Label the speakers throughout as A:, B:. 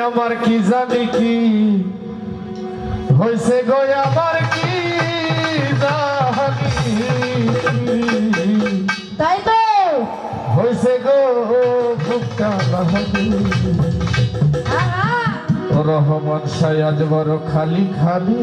A: আমার কি জানি কি? হয়েছে গো আমার কি
B: তাই তো।
A: হয়েছে গো বুকটা রহমান সায়াজ বড় খালি খালি।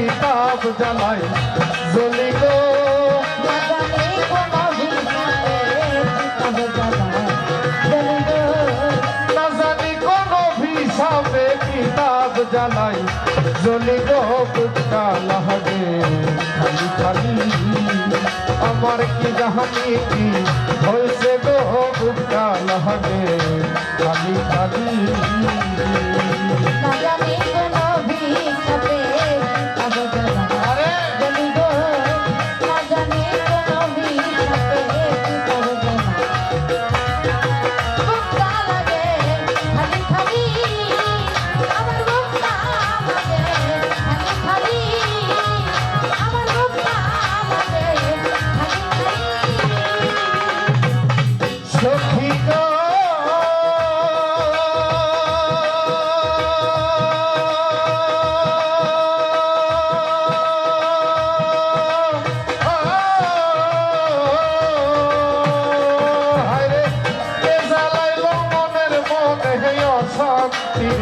A: কিতাব জ্বালাই জলি গো,
B: না জানি কোন হিসাবে কিতাব জ্বালা
A: গো বুকটা লাহাগে খালি খালি। আমার কি জাহানি কি হয়েছে গো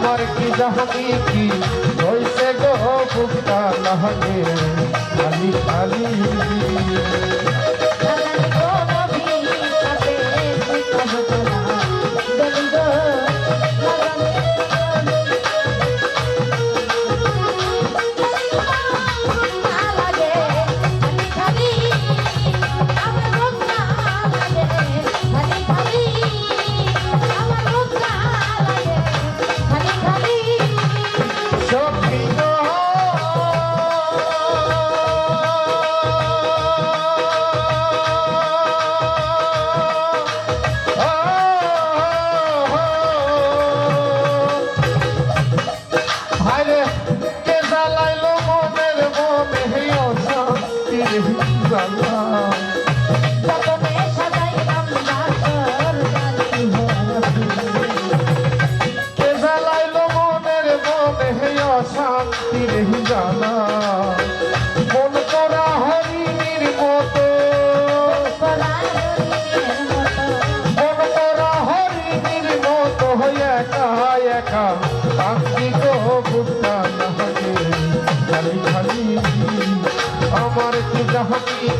B: আমার
A: কি জাহানি কি? হয়েছে গো বুকটা লাগে খালি খালি আমার কি জাহানি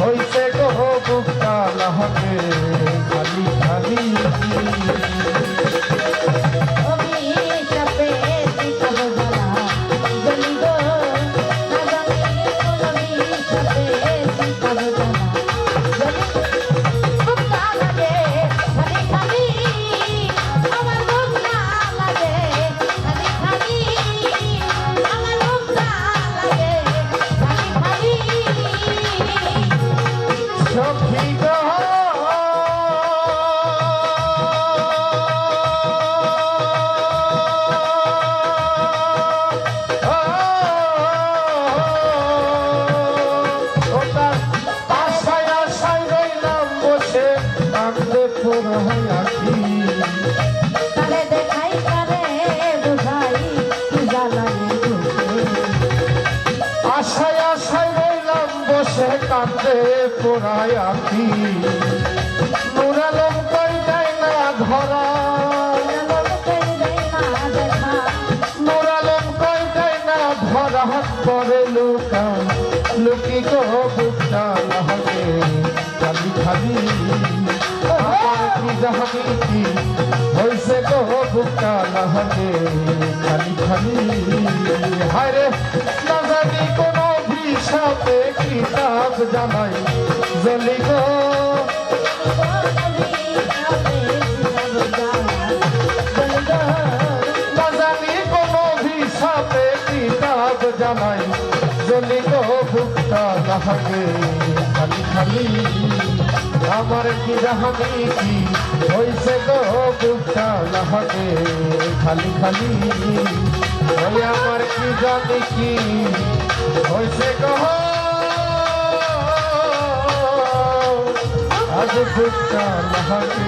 A: হইছে গো বুদ্ধা লাগে পোড়ায় আখি
B: তারে দেখাই তারে বুঝাই বুঝে
A: আশায় আশায় রইলাম বসে কান্দে পোড়ায় আখি নুরালম কই দেয় না ধরা খালি খালি। কি কি জাহানি কি হইছে গো বুকটা লাহাগে খালি খালি হায়রে না জানি কোন ভিসাতে কিতাব জানাই? জলি গো জানাই জলি গো বুকটা লাহাগে খালি খালি। আমার কি জাহানি কি হইছে গো বুকটা লাহাগে খালি খালি। ওই আমার কি জানি কি হইছে গো? আজ বুকটা লাহাগে